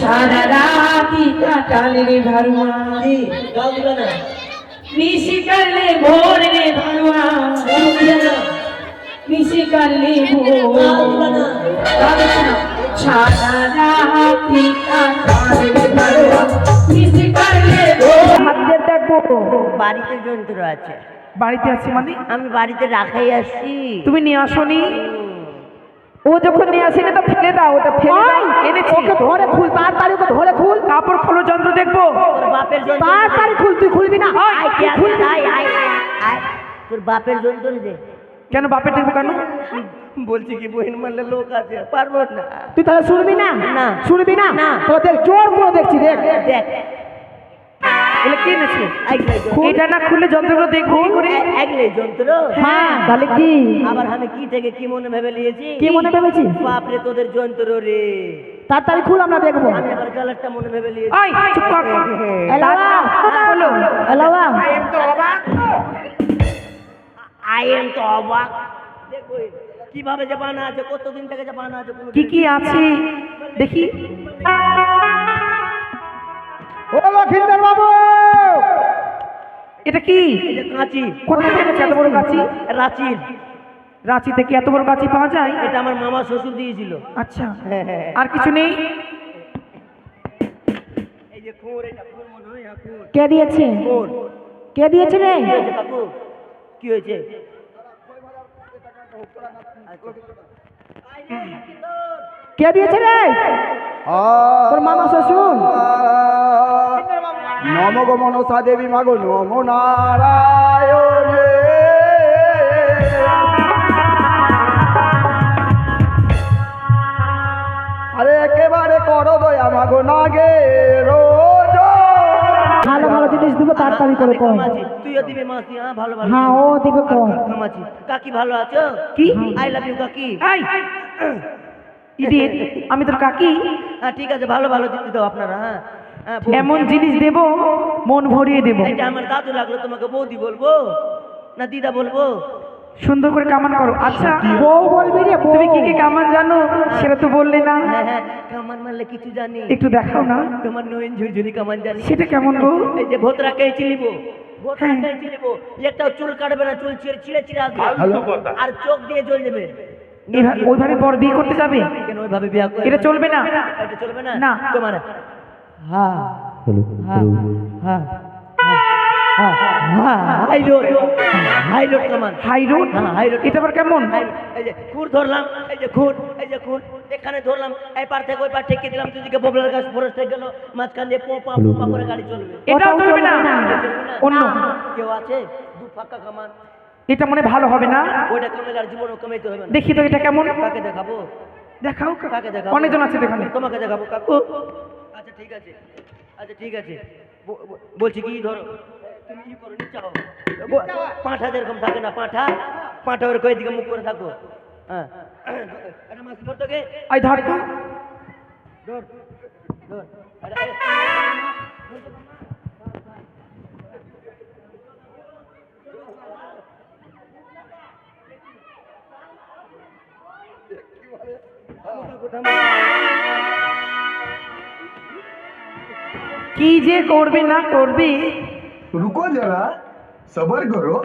সারা রাতি কাটালে ভারুয়া নিশি ভোর রে ভারুয়া নিশি ভোর। সারা রাতি কাটালে ভারুয়া নিশি ভোর বাড়িতে যন্ত্র আছে। বাড়িতে আছি মানে? আমি বাড়িতে রাখাই আসছি। তুমি নিয়ে আসনি? ও যখন নিয়ে আসেনি তো ফেলে দাও ওটা ফেলে দাও এনেছি। ওকে ধরে খুল তাড়াতাড়ি ওকে ধরে খুল। কাপড় খোলো যন্ত্র দেখব। তোর বাপের যন্ত্র তাড়াতাড়ি খুল তুই খুলবি না। আয়, কে আছে? আয়, আয়, আয়। তোর বাপের যন্ত্র দে। কেন বাপের দেখব কেন? বলছি কি বহিন মারলে লোক আছে পারব না। তুই তাহলে শুনবি না? না। শুনবি না? না। তো দেখ জোর করে দেখছি দেখ। দেখ এগুলো কি এনেছে এটা না খুললে যন্ত্রগুলো দেখব করে? এ- আগলে যন্ত্র। হ্যাঁ। তাহলে কি? আবার আমি কি থেকে কি মনে ভেবে নিয়েছি? কি মনে ভেবেছিস? বাপরে তোদের যন্ত্র রে। তাড়াতাড়ি খুল আমরা দেখব। আমি আবার কালারটা মনে ভেবে নিয়েছি। ওই চুপ কর এলাওয়া বলো। এলাওয়া আই এম তো অবাক। দেখো কীভাবে যে বানা আছে কতদিন থেকে যে বানা আছে কি কি আছে? দেখি। এটা কি? কাঁচি। কোথা থেকে এত বড় কাঁচি? রাঁচির। রাঁচি থেকে এত বড় কাঁচি পাওয়া যায়? এটা আমার মামা শ্বশুর দিয়েছিল। আচ্ছা। হ্যাঁ, হ্যাঁ। আর কিছু নেই? হয় হ্যাঁ, কে দিয়েছে? কে দিয়েছে রে? কি হয়েছে কি হয়েছে? কে দিয়েছে রে? তোর মামা শ্বশুর? নম গো মনসা দেবী মাগো নম নারায়ণে আরে একেবারে করো দয়া মাগো নাগে রোজ। ভালো ভালো জিনিস দিব তাড়াতাড়ি করে কামাচি তুইও দিবি মাসি হ্যাঁ ভালো ভালো। হ্যাঁ ও দিবে কর। কামাচি কাকি ভালো আছো? কি? আই লাভ ইউ কাকি। এই ইডিয়েট আমি তোর কাকি। হ্যাঁ ঠিক আছে ভালো ভালো জিনিস দাও আপনারা হ্যাঁ। এমন জিনিস দেব মন ভরিয়ে দেব। এটা আমার দাদু লাগল তোমাকে বৌদি বলব না দিদা বলব। সুন্দর করে কামান করো। আচ্ছা বউ বলবি রে তুমি কি কি কামান জানো? সেটা তো বললে না। হ্যাঁ হ্যাঁ কামান মারলে কিছু জানি। একটু দেখাও না। তোমার নয়ন ঝুরঝুরি কামান জানি। সেটা কেমন গো এই যে ভোতরা কে চিলিব? ভোতরা হ্যাঁ। কে চিলিব? একটাও চুল কাটবে না চুল ছিঁড়ে ছিঁড়ে ছিঁড়ে আসবে। আর চোখ দিয়ে জ্বল যাবে ওইভাবে বর বিয়ে করতে যাবে? কেন ওইভাবে বিয়া এটা চলবে না। এটা চলবে না? না। তোমার high road high road high road হ্যাঁ, high road। এটা আবার কেমন এই যে ধরলাম এই যে এই যে এখানে ধরলাম এই পার থেকে ওই পার ঠেকে দিলাম গাছ মাঝখান দিয়ে পোপা পোপা করে গাড়ি না কেউ আছে দু এটা মনে ভালো হবে না ওইটা হবে দেখি তো এটা কেমন কাকে দেখাবো দেখাও কাকে অনেকজন আছে তো তোমাকে দেখাবো কাকু আচ্ছা ঠিক আছে। আচ্ছা ঠিক আছে। ব- ব- বলছি কি ধরো। তুমি ই করো নিচে হও। ব- পাঁঠা যেরকম থাকে না পাঁঠা? পাঁঠা ওর কই দিকে মুখ করে থাকো। হ্যাঁ। একটা মাছ ধর তোকে। আই ধর তো ধর ধর। আরে, কি যে করবে না করবে? রুকো যারা সবর করো।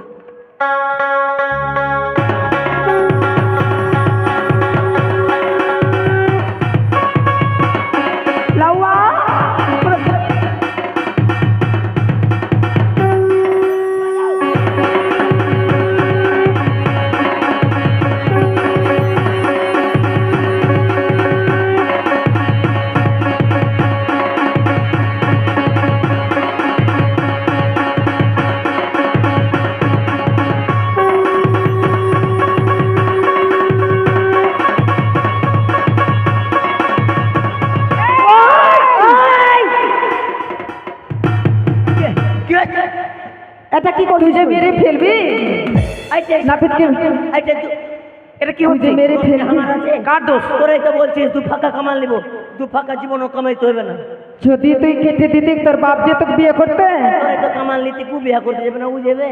এটা কি করছিস? তুই মেরে ফেলবি? না তুই এটা কি হচ্ছে? মেরে ফেলবি? আমার আছে? কার দোষ? তোরাই তো বলছিস দু ফাঁকা কামাল নিব। দু ফাঁকা জীবনও কামাইতে হবে না। যদি তুই কেটে দিতি তোর বাপ যে তোকে বিয়ে করতে। তোরাই তো কামাল নিতে কু বিয়া করতে যাবে না ও যাবে।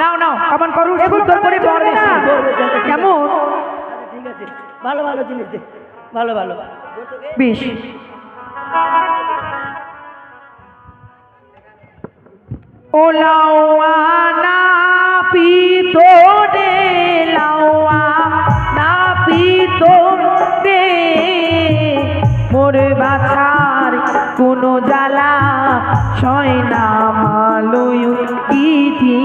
নাও নাও কামান করু সুন্দর। বর বেশি, আচ্ছা, ঠিক আছে। কেমন? আচ্ছা ঠিক আছে। ভালো ভালো জিনিস দে। ভালো ভালো। বিশ। ও লাওয়া না পিতো রে লাওয়া, না পিতো রে মোর বাছার কোনো জ্বালা সয় না মালয় ইতি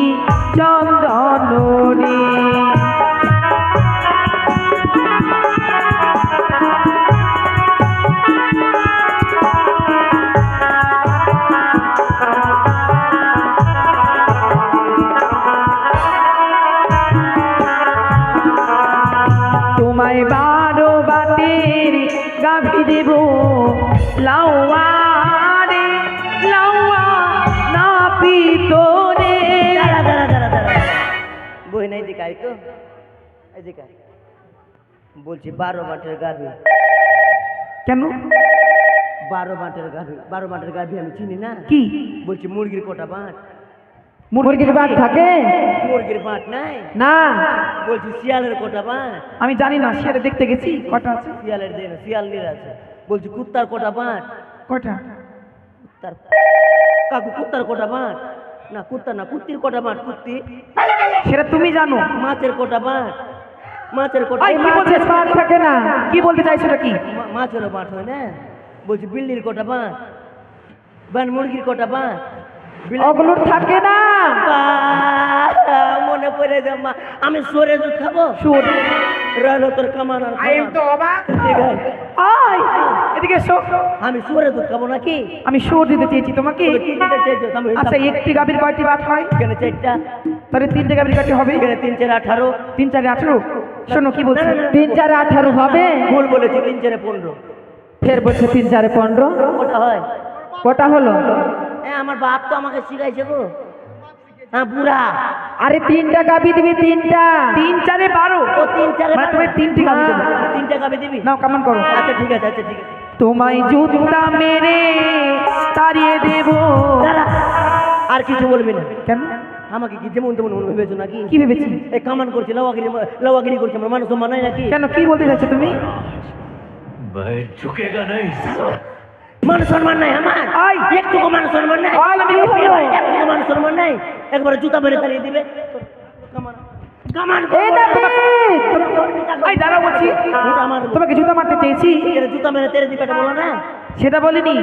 বই নাই দিকে আয় তো এদিকে। বলছি বারো মাঠের গাভী। কেন? বারো মাঠের গাভী বারো মাঠের গাভী আমি চিনি না। কি? বলছি মুরগির কোটা বাঁট মুরগির বাদ থাকে? মুরগির বাঁট নাই। না। বলছি শিয়ালের কোটা বাঁট আমি জানি না সেটা দেখতে গেছি কটা আছে। শিয়ালের দেন শিয়াল নির আছে। বলছি কুত্তার কোটা বাঁট কটা? কুত্তার কাকু কুত্তার কোটা বাঁট না কুত্তা না কুত্তির কটা বাঁট কুত্তি। সেটা তুমি জানো। মাছের কটা বাঁট মাছের কটা থাকে না। কি বলতে চাইছো এটা কি? মাছেরও বাঁট হয় না। বলছি বিল্লির কটা বাঁট বান মুরগির কটা বাঁট থাকে না। মনে পড়ে যে মা আমি সরে দুধ খাব? সুর। রইল তোর কামান আর আই এম তো অবাক। আই এদিকে এসো। আমি সরে দুধ খাব নাকি? আমি সুর দিতে চেয়েছি তোমাকে। দিতে চেয়েছো? আমি আচ্ছা একটি গাভীর কয়টি বাট হয়? এখানে চারটা। তাহলে তিনটে গাভীর কয়টি হবে? এখানে তিন চার আঠারো। তিন চারে আঠেরো? শোনো কি বলছি? তিন চারে আঠারো হবে? ভুল বলেছি তিন চারে পনেরো। ফের বলছে তিন চারে পনেরো? ওটা হয়? কটা হলো? হ্যাঁ আমার বাপ তো আমাকে শিখাইছে গো। হ্যাঁ বুড়া আরে তিনটা গাবি দিবি তিনটা। তিন চারে বারো। ও তিন চারে মানে তুমি তিনটি গাবি দেবে। হ্যাঁ, তিনটা গাবি দিবি। নাও কেমন করো। আচ্ছা ঠিক আছে আচ্ছা ঠিক আছে। তোমায় জুতা মেরে তাড়িয়ে দেব। আর কিছু বলবি না। কেন? আমাকে কি যেমন তেমন ভেবেছো নাকি? কি ভেবেছি? এই কামান করছে লাওয়াগিরি লাওয়াগিরি করছে আমার মানুষ তো মানায় নাকি? কেন কি বলতে চাচ্ছ তুমি? ঝুঁকেগা নাই। মান সম্মান নাই আমার। আই! একটুকু মান সম্মান নাই। আই, আমি কি করব? একটুকু মান সম্মান নাই। একবার জুতা মেরে তাড়িয়ে দিবে। সেটা বলিনি?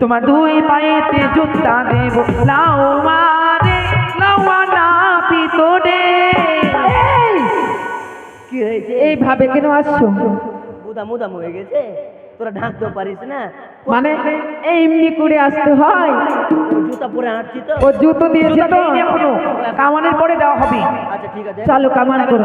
তোমার দুই পায়েতে জুতা দেব। লাও মারে পিতরে এইভাবে কেন আসছো? মুদা মুদাম হয়ে গেছে। তোরা ঢাকতেও পারিস না। মানে এমনি করে আসতে হয়। জুতা পরে আসছি তো। ও জুতো দিয়ে তো এখনও। কামানের পরে দেওয়া হবে। আচ্ছা ঠিক আছে। চলো কামান করো।